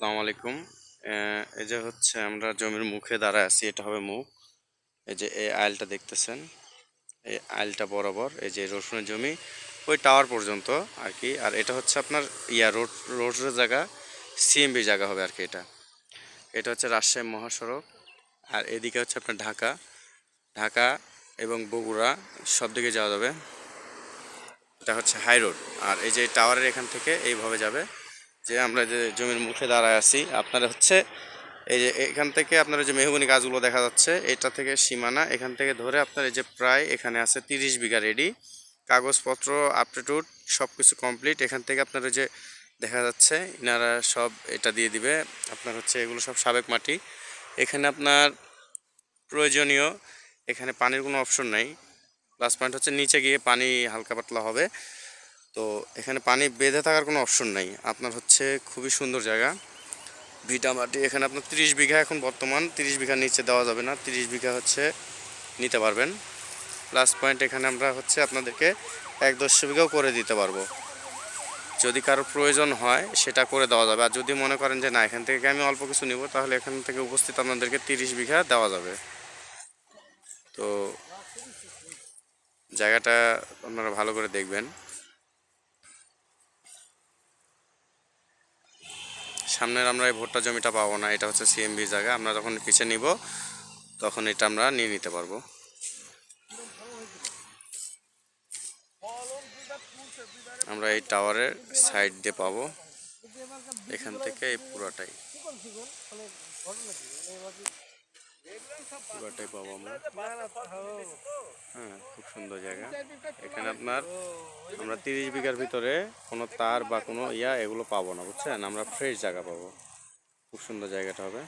আসসালামু আলাইকুম এই যে হচ্ছে আমরা জমির মুখে দাঁড়ায় আছি, এটা হবে মুখ। এই যে এই আইলটা দেখতেছেন, এই আইলটা বরাবর, এই যে রসুনের জমি, ওই টাওয়ার পর্যন্ত আর কি। আর এটা হচ্ছে আপনার, ইয়া, রোড, রোডের জায়গা সিএমবি জায়গা হবে আর কি এটা। এটা হচ্ছে রাজশাহী মহাসড়ক। আর এদিকে হচ্ছে আপনার ঢাকা ঢাকা এবং বগুড়া, সব দিকে যাওয়া যাবে। এটা হচ্ছে হাই রোড। আর এই যে টাওয়ারের এখান থেকে এইভাবে যাবে। যে আমরা যে জমির মুখে দাঁড়ায় আছি, আপনারা হচ্ছে এই যে এখান থেকে আপনার যে মেহগুনি গাছগুলো দেখা যাচ্ছে, এটা থেকে সীমানা, এখান থেকে ধরে আপনার এই যে প্রায় এখানে আছে তিরিশ বিঘা রেডি কাগজপত্র আপটুট সব কিছু কমপ্লিট এখান থেকে আপনার যে দেখা যাচ্ছে, ইনারা সব এটা দিয়ে দিবে, আপনার হচ্ছে এগুলো সব সাবেক মাটি। এখানে আপনার প্রয়োজনীয়, এখানে পানির কোনো অপশন নাই। প্লাস পয়েন্ট হচ্ছে নিচে গিয়ে পানি হালকা পাতলা হবে। তো এখানে পানি বেঁধে থাকার কোনো অপশন নাই। আপনার হচ্ছে খুবই সুন্দর জায়গা। ভিটা মাটি এখানে আপনার তিরিশ বিঘা এখন বর্তমান, তিরিশ বিঘা নিচে দেওয়া যাবে না, তিরিশ বিঘা হচ্ছে নিতে পারবেন। প্লাস পয়েন্ট এখানে আমরা হচ্ছে আপনাদেরকে এক দশ বিঘাও করে দিতে পারব। যদি কারও প্রয়োজন হয়, সেটা করে দেওয়া যাবে। আর যদি মনে করেন যে না, এখান থেকে আমি অল্প কিছু নিব, তাহলে এখান থেকে উপস্থিত আপনাদেরকে তিরিশ বিঘা দেওয়া যাবে। তো জায়গাটা আপনারা ভালো করে দেখবেন। সামনের আমরা এই ভুট্টা জমিটা পাবো না, এটা হচ্ছে সিএমবি জায়গা। আমরা যখন পিছিয়ে নিব, তখন এটা আমরা নিয়ে নিতে পারব। আমরা এই টাওয়ারের সাইড দিয়ে পাবো। এখান থেকে এই পুরাটাই। পুরাটাই পাবো আমরা। হ্যাঁ খুব সুন্দর জায়গা। এখানে আপনার আমরা তিরিশ বিঘার ভিতরে কোনো তার বা কোনো ইয়া এগুলো পাবো না বুঝছেন? আমরা ফ্রেশ জায়গা পাবো। খুব সুন্দর জায়গাটা হবে।